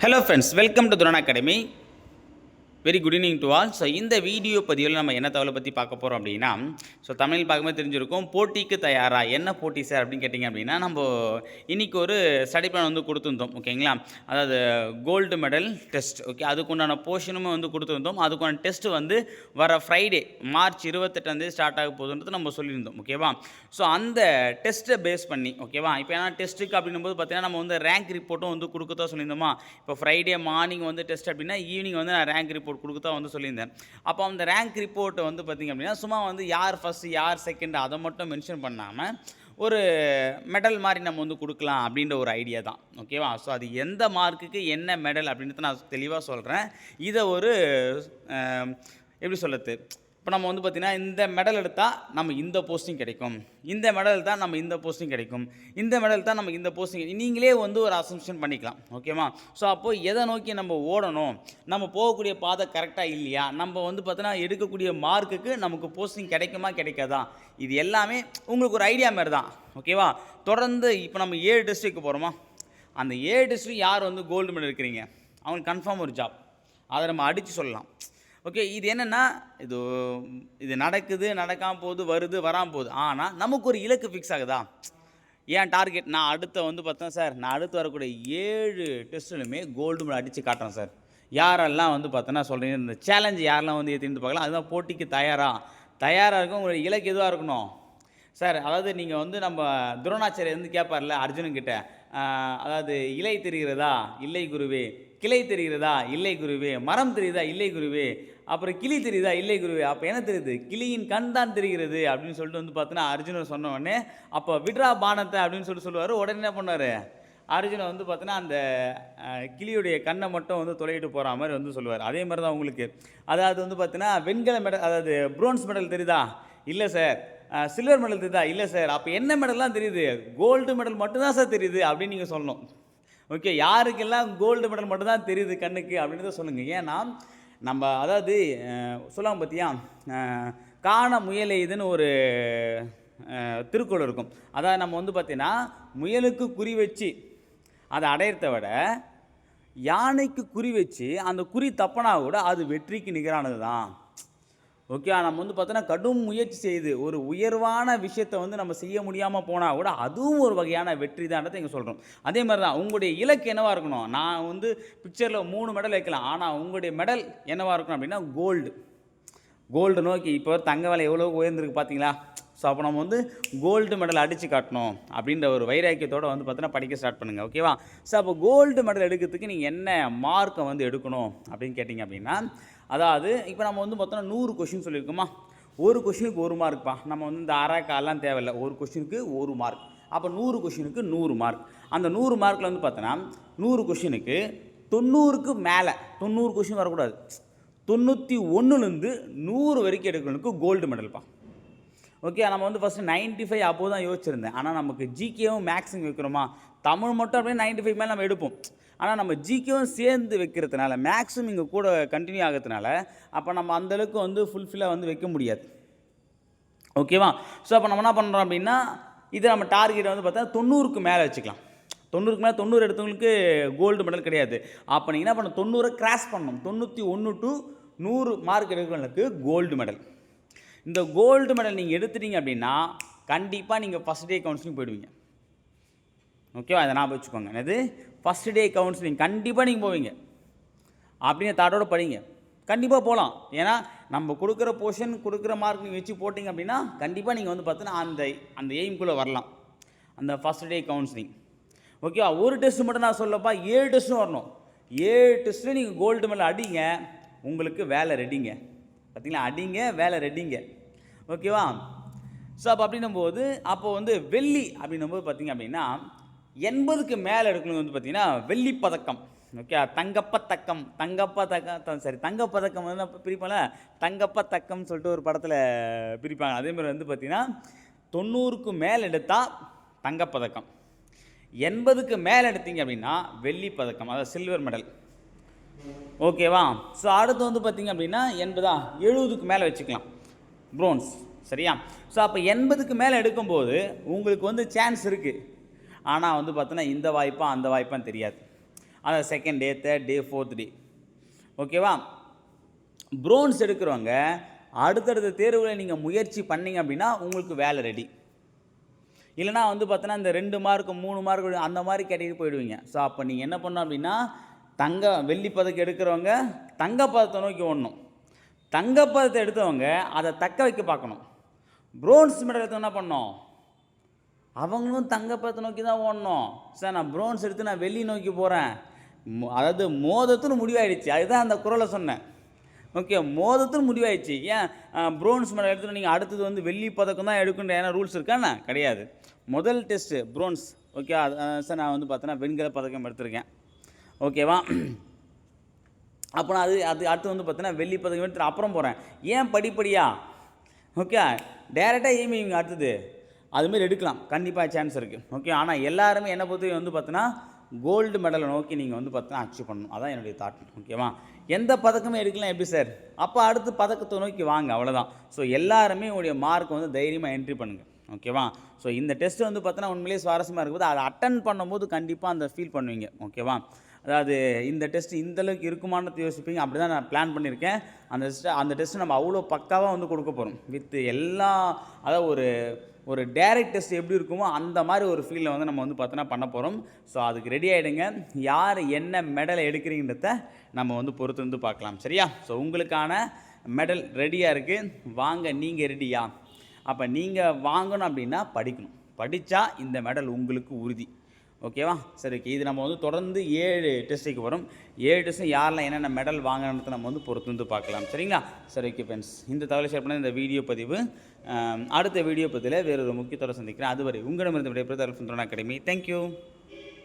Hello friends welcome to துரண் academy very good evening to all so இந்த video பதிவில் நம்ம என்ன தகவலை பற்றி பார்க்க போகிறோம் அப்படின்னா ஸோ தமிழ் பார்க்கும்போது தெரிஞ்சிருக்கும் போட்டிக்கு தயாரா? என்ன போட்டி சார் அப்படின்னு கேட்டிங்க அப்படின்னா நம்ம இன்னைக்கு ஒரு ஸ்டடி பிளான் வந்து கொடுத்துருந்தோம் ஓகேங்களா அதாவது கோல்டு மெடல் டெஸ்ட் ஓகே அதுக்குண்டான போர்ஷனுமே வந்து கொடுத்துருந்தோம். அதுக்கான டெஸ்ட் வந்து வர ஃப்ரைடே மார்ச் இருபத்தெட்டாந்தேதி ஸ்டார்ட் ஆக போகுதுன்றது நம்ம சொல்லியிருந்தோம் ஓகேவா ஸோ அந்த டெஸ்ட்டை பேஸ் பண்ணி ஓகேவா இப்போ ஏன்னா டெஸ்ட்டுக்கு அப்படின்னும் போது பார்த்தீங்கன்னா நம்ம வந்து ரேங்க் ரிப்போர்ட்டும் வந்து கொடுக்கத்தான் சொல்லியிருந்தோமா? இப்போ ஃப்ரைடே மார்னிங் வந்து டெஸ்ட் அப்படின்னா ஈவினிங் வந்து நான் ரேங்க் ரிப்போர்ட் கொடுக்கத்தான் வந்து சொல்லியிருந்தேன். அப்போ அந்த ரேங்க் ரிப்போர்ட்டை வந்து பார்த்திங்க அப்படின்னா சும்மா வந்து யார் ஃபஸ்ட்டு யார் செகண்ட் அதை மட்டும் மென்ஷன் பண்ணாமல் ஒரு மெடல் மாதிரி நம்ம வந்து கொடுக்கலாம் அப்படின்ற ஒரு ஐடியா தான். ஓகேவா ஸோ அது எந்த மார்க்குக்கு என்ன மெடல் அப்படின்றத நான் தெளிவாக சொல்கிறேன் இதை ஒரு எப்படி சொல்லுறது இப்போ நம்ம வந்து பார்த்திங்கன்னா இந்த மெடல் எடுத்தால் நம்ம இந்த போஸ்டிங் கிடைக்கும். இந்த மெடல் எடுத்தால் நம்ம இந்த போஸ்டிங் கிடைக்கும். இந்த மெடல் தான் நமக்கு இந்த போஸ்டிங் நீங்களே வந்து ஒரு அசம்ஷன் பண்ணிக்கலாம். ஓகேவா ஸோ அப்போது எதை நோக்கி நம்ம ஓடணும்? நம்ம போகக்கூடிய பாதை கரெக்டாக இல்லையா? நம்ம வந்து பார்த்தோன்னா எடுக்கக்கூடிய மார்க்குக்கு நமக்கு போஸ்டிங் கிடைக்குமா கிடைக்காதா? இது எல்லாமே உங்களுக்கு ஒரு ஐடியா மாதிரி தான். ஓகேவா தொடர்ந்து இப்போ நம்ம ஏழு டிஸ்ட்ரிக்ட் போகிறோமா அந்த ஏழு டிஸ்ட்ரிக்ட் யார் வந்து கோல்டு மெடல் இருக்கிறீங்க அவங்களுக்கு கன்ஃபார்ம் ஒரு ஜாப் அதை நம்ம அடித்து சொல்லலாம். ஓகே இது என்னென்னா இது இது நடக்குது நடக்காமல் போகுது வருது வராமல் போகுது. ஆனால் நமக்கு ஒரு இலக்கு ஃபிக்ஸ் ஆகுதா? ஏன் டார்கெட் நான் அடுத்த வந்து பார்த்தேன் சார். நான் அடுத்து வரக்கூடிய ஏழு டெஸ்ட்லையுமே கோல்டு மெடல் அடித்து காட்டுறேன் சார். யாரெல்லாம் வந்து பார்த்தோன்னா சொல்கிறீங்க இந்த சேலஞ்சு யாரெல்லாம் வந்து ஏற்றிட்டு பார்க்கலாம். அதுதான் போட்டிக்கு தயாராக தயாராக இருக்கும் உங்களுடைய இலக்கு எதுவாக இருக்கணும்? சார் அதாவது நீங்கள் வந்து நம்ம துரோணாச்சாரியர் வந்து கேட்பார்ல அர்ஜுனன் கிட்ட. அதாவது இலை தெரிகிறதா? இல்லை குருவே. கிளை தெரிகிறதா? இல்லை குருவே. மரம் தெரியுதா? இல்லை குருவே. அப்புறம் கிளி தெரியுதா? இல்லை குருவே. அப்போ என்ன தெரியுது? கிளியின் கண் தான் தெரிகிறது அப்படின்னு சொல்லிட்டு வந்து பார்த்தோன்னா அர்ஜுனர் சொன்ன உடனே அப்போ விட்ரா பானத்தை அப்படின்னு சொல்லிட்டு சொல்லுவார். உடனே என்ன பண்ணார்? அர்ஜுனை வந்து பார்த்தோன்னா அந்த கிளியுடைய கண்ணை மட்டும் வந்து தொலைகிட்டு போகிற மாதிரி வந்து சொல்லுவார். அதே மாதிரி தான் உங்களுக்கு. அதாவது வந்து பார்த்தீங்கன்னா வெண்கல மெடல் அதாவது ப்ரோன்ஸ் மெடல் தெரியுதா? இல்லை சார். சில்வர் மெடல் தெரியுதா? இல்லை சார். அப்போ என்ன மெடல்லாம் தெரியுது? கோல்டு மெடல் மட்டும்தான் சார் தெரியுது அப்படின்னு நீங்கள் சொல்லணும். ஓகே யாருக்கெல்லாம் கோல்டு மெடல் மட்டும்தான் தெரியுது கண்ணுக்கு அப்படின்றத சொல்லுங்கள் ஏன்னா நம்ம அதாவது சொல்லாமல் பார்த்தியா காண முயல் இதுன்னு ஒரு திருக்குறள் இருக்கும். அதாவது நம்ம வந்து பார்த்தீங்கன்னா முயலுக்கு குறி வச்சு அதை அடையிறத விட யானைக்கு குறி வச்சு அந்த குறி தப்பனா கூட அது வெற்றிக்கு நிகரானது தான் ஓகே நம்ம வந்து பார்த்தோன்னா கடும் முயற்சி செய்து ஒரு உயர்வான விஷயத்தை வந்து நம்ம செய்ய முடியாமல் போனால் கூட அதுவும் ஒரு வகையான வெற்றி தான்றதை இங்கே சொல்கிறோம் அதே மாதிரி தான் உங்களுடைய இலக்கு என்னவாக இருக்கணும்? நான் வந்து பிக்சரில் மூணு மெடல் வைக்கலாம். ஆனால் உங்களுடைய மெடல் என்னவாக இருக்கணும் அப்படின்னா கோல்டு கோல்டு நோக்கி இப்போ தங்க விலை எவ்வளோ உயர்ந்திருக்கு பார்த்தீங்களா? ஸோ அப்போ நம்ம வந்து கோல்டு மெடல் அடித்து காட்டணும் அப்படின்ற ஒரு வைராக்கியத்தோடு வந்து பார்த்தோன்னா படிக்க ஸ்டார்ட் பண்ணுங்கள் ஓகேவா ஸோ அப்போ கோல்டு மெடல் எடுக்கிறதுக்கு நீங்கள் என்ன மார்க்கை வந்து எடுக்கணும் அப்படின்னு கேட்டிங்க அப்படின்னா அதாவது இப்போ நம்ம வந்து மொத்தம் நூறு கொஷின் சொல்லியிருக்கோமா? ஒரு கொஷினுக்கு ஒரு மார்க்ப்பா நம்ம வந்து இந்த அறாக்காலாம் தேவையில்லை. ஒரு கொஷினுக்கு ஒரு மார்க் அப்போ நூறு கொஷினுக்கு நூறு மார்க் அந்த நூறு மார்க்கில் வந்து பார்த்தோன்னா நூறு கொஷினுக்கு தொண்ணூறுக்கு மேலே தொண்ணூறு கொஷின் வரக்கூடாது. தொண்ணூற்றி ஒன்றுலேருந்து நூறு வரைக்கும் எடுக்கிறவனுக்கு கோல்டு மெடல்ப்பா ஓகே நம்ம வந்து ஃபஸ்ட்டு நைன்ட்டி ஃபைவ் அப்போ தான் யோசிச்சிருந்தேன் ஆனால் நமக்கு ஜிகேவும் மேக்ஸிங் வைக்கிறோமா தமிழ் மட்டும் அப்படியே நைன்ட்டி ஃபைவ் மேலே நம்ம எடுப்போம். ஆனால் நம்ம ஜிகேவும் சேர்ந்து வைக்கிறதுனால மேக்ஸும் இங்கே கூட கண்டினியூ ஆகிறதுனால அப்போ நம்ம அந்தளவுக்கு வந்து ஃபுல்ஃபில்லாக வந்து வைக்க முடியாது. ஓகேவா ஸோ அப்போ நம்ம என்ன பண்ணுறோம் அப்படின்னா இதை நம்ம டார்கெட் வந்து பார்த்தா தொண்ணூறுக்கு மேலே வச்சுக்கலாம். தொண்ணூறுக்கு மேலே தொண்ணூறு எடுத்தவங்களுக்கு கோல்டு மெடல் கிடையாது. அப்போ நீங்கள் என்ன பண்ணணும்? தொண்ணூறை கிராஸ் பண்ணணும். தொண்ணூற்றி ஒன்று டு நூறு மார்க் எடுக்கிறவங்களுக்கு கோல்டு மெடல் இந்த கோல்டு மெடல் நீங்கள் எடுத்துட்டீங்க அப்படின்னா கண்டிப்பாக நீங்கள் ஃபஸ்ட் டே கவுன்சிலிங் போயிடுவீங்க. ஓகேவா அதை ஞாபகம் வச்சுக்கோங்க. என்னது? ஃபஸ்ட் டே கவுன்சிலிங் கண்டிப்பாக நீங்கள் போவீங்க. அப்படின்னு தாட்டோட படிங்க. கண்டிப்பாக போகலாம் ஏன்னா நம்ம கொடுக்குற போர்ஷன் கொடுக்குற மார்க் நீங்கள் வச்சு போட்டிங்க அப்படின்னா கண்டிப்பாக நீங்கள் வந்து பார்த்தீங்கன்னா அந்த அந்த எய்ம்குள்ளே வரலாம். அந்த ஃபஸ்ட் டே கவுன்சிலிங் ஓகேவா ஒரு டெஸ்ட் மட்டும் நான் சொல்லப்பா ஏழு டெஸ்ட்டும் வரணும். ஏழு டெஸ்ட்டில் நீங்கள் கோல்டு மெடல் அடிங்க. உங்களுக்கு வேலை ரெடிங்க பார்த்தீங்களா அடிங்க வேலை ரெடிங்க. ஓகேவா? ஸோ அப்போ அப்படின்னும் போது அப்போ வந்து வெள்ளி அப்படின்னும் போது பார்த்தீங்க அப்படின்னா எண்பதுக்கு மேலே எடுக்கணும் வந்து பார்த்தீங்கன்னா வெள்ளி பதக்கம். ஓகே தங்கப்பத்தக்கம் தங்கப்பதக்கம் சரி தங்கப்பதக்கம் வந்து பிரிப்பாங்க தங்கப்பத்தக்கம்னு சொல்லிட்டு ஒரு படத்தில் பிரிப்பாங்க. அதே மாதிரி வந்து பார்த்திங்கன்னா தொண்ணூறுக்கு மேலே எடுத்தால் தங்கப்பதக்கம். எண்பதுக்கு மேலே எடுத்தீங்க அப்படின்னா வெள்ளி பதக்கம். அதாவது சில்வர் மெடல் ஓகேவா? ஸோ அடுத்து வந்து பார்த்தீங்க அப்படின்னா எண்பதா? எழுபதுக்கு மேலே வச்சுக்கலாம். ப்ரோன்ஸ் சரியா? ஸோ அப்போ எண்பதுக்கு மேலே எடுக்கும்போது உங்களுக்கு வந்து சான்ஸ் இருக்குது ஆனால் வந்து பார்த்தோன்னா இந்த வாய்ப்பா அந்த வாய்ப்பாக தெரியாது. அதான் second day third day fourth day ஓகேவா? ப்ரோன்ஸ் எடுக்கிறவங்க அடுத்தடுத்த தேர்வில் நீங்கள் முயற்சி பண்ணிங்க அப்படின்னா உங்களுக்கு வேலை ரெடி இல்லைனா வந்து பார்த்தோன்னா இந்த ரெண்டு மார்க்கு மூணு மார்க் அந்த மாதிரி கேட்டகிரி போயிடுவீங்க. ஸோ அப்போ நீங்கள் என்ன பண்ணோம் அப்படின்னா தங்க வெள்ளி பதக்கம் எடுக்கிறவங்க தங்கப்பதத்தை நோக்கி ஓடணும். தங்கப்பதத்தை எடுத்தவங்க அதை தக்க வைக்க பார்க்கணும். ப்ரோன்ஸ் மெடல் எடுத்து என்ன பண்ணோம் அவங்களும் தங்கப்பதத்தை நோக்கி தான் ஓடணும். சார் நான் ப்ரோன்ஸ் எடுத்து நான் வெள்ளி நோக்கி போகிறேன் அதாவது மோதத்துன்னு முடிவாயிடுச்சு. அதுதான் அந்த குரலை சொன்னேன். ஓகே மோதத்துன்னு முடிவாயிடுச்சு. ஏன்? ப்ரோன்ஸ் மெடல் எடுத்துட்டு நீங்கள் அடுத்தது வந்து வெள்ளி பதக்கம் தான் எடுக்கணும் ஏன்னா ரூல்ஸ் இருக்காண்ணா கிடையாது. முதல் டெஸ்ட்டு ப்ரோன்ஸ் ஓகே அது சார் நான் வந்து பார்த்தோன்னா வெண்கல பதக்கம் எடுத்திருக்கேன். ஓகேவா? அப்போ நான் அது அது அடுத்து வந்து பார்த்தீங்கன்னா வெள்ளி பதக்கம் எடுத்து அப்புறம் போகிறேன் ஏன் படிப்படியா? ஓகே டேரெக்டாக ஈவினிங் அடுத்தது. அதுமாரி எடுக்கலாம். கண்டிப்பாக சான்ஸ் இருக்குது ஓகே ஆனால் எல்லாருமே என்னை பொறுத்தவரை வந்து பார்த்தீங்கன்னா கோல்டு மெடலை நோக்கி நீங்கள் வந்து பார்த்தீங்கன்னா அச்சீவ் பண்ணணும். அதான் என்னுடைய தாட் ஓகேவா? எந்த பதக்கமே எடுக்கலாம் எப்படி சார் அப்போ அடுத்து பதக்கத்தை நோக்கி வாங்க அவ்வளோதான் ஸோ எல்லாருமே உங்களுடைய மார்க் வந்து தைரியமாக என்ட்ரி பண்ணுங்கள் ஓகேவா? ஸோ இந்த டெஸ்ட் வந்து பார்த்தீங்கன்னா உண்மையிலேயே சுவாரஸ்யமாக இருக்கும்போது அதை அட்டன் பண்ணும்போது கண்டிப்பாக அந்த ஃபீல் பண்ணுவீங்க. ஓகேவா? அதாவது இந்த டெஸ்ட் இந்த அளவுக்கு இருக்குமான்னு யோசிப்பீங்க. அப்படி தான் நான் பிளான் பண்ணியிருக்கேன். அந்த டெஸ்ட்டை அந்த டெஸ்ட்டு நம்ம அவ்வளோ பக்காவாக வந்து கொடுக்க போகிறோம் வித் எல்லா அதாவது ஒரு ஒரு டைரக்ட் டெஸ்ட் எப்படி இருக்குமோ அந்த மாதிரி ஒரு ஃபீலில் வந்து நம்ம வந்து பார்த்தோன்னா பண்ண போகிறோம் ஸோ அதுக்கு ரெடி ஆகிடுங்க யார் என்ன மெடலை எடுக்கிறீங்கிறத நம்ம வந்து பொறுத்து வந்து பார்க்கலாம். சரியா? ஸோ உங்களுக்கான மெடல் ரெடியாக இருக்குது வாங்க நீங்கள் ரெடியா அப்போ நீங்கள் வாங்கணும் அப்படின்னா படிக்கணும். படித்தா இந்த மெடல் உங்களுக்கு உறுதி. ஓகேவா? சரி ஓகே. இது நம்ம வந்து தொடர்ந்து ஏழு டெஸ்ட்டுக்கு வரும். ஏழு டெஸ்ட்டும் யாரெல்லாம் என்னென்ன மெடல் வாங்கணுன்றதை நம்ம வந்து பொறுத்து வந்து பார்க்கலாம். சரிங்களா? சரி ஓகே ஃப்ரெண்ட்ஸ் இந்த தகவலை ஷேர் பண்ண இந்த வீடியோ பதிவு அடுத்த வீடியோ பதிவில் வேறொரு முக்கியத்தோட சந்திக்கிறேன். அதுவரை உங்களிடமிருந்து விடைபெறுவது அல்ஃபுந்தோன் அகாடமி. தேங்க்யூ